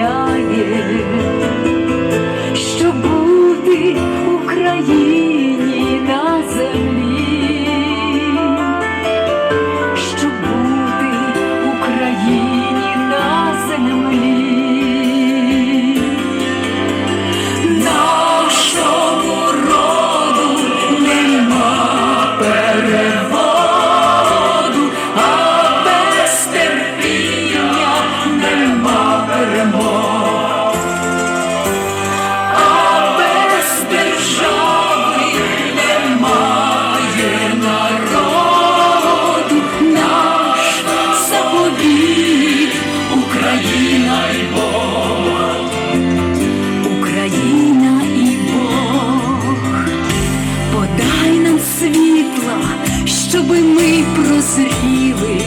дозволяє, щоб. світла, щоби ми прозріли.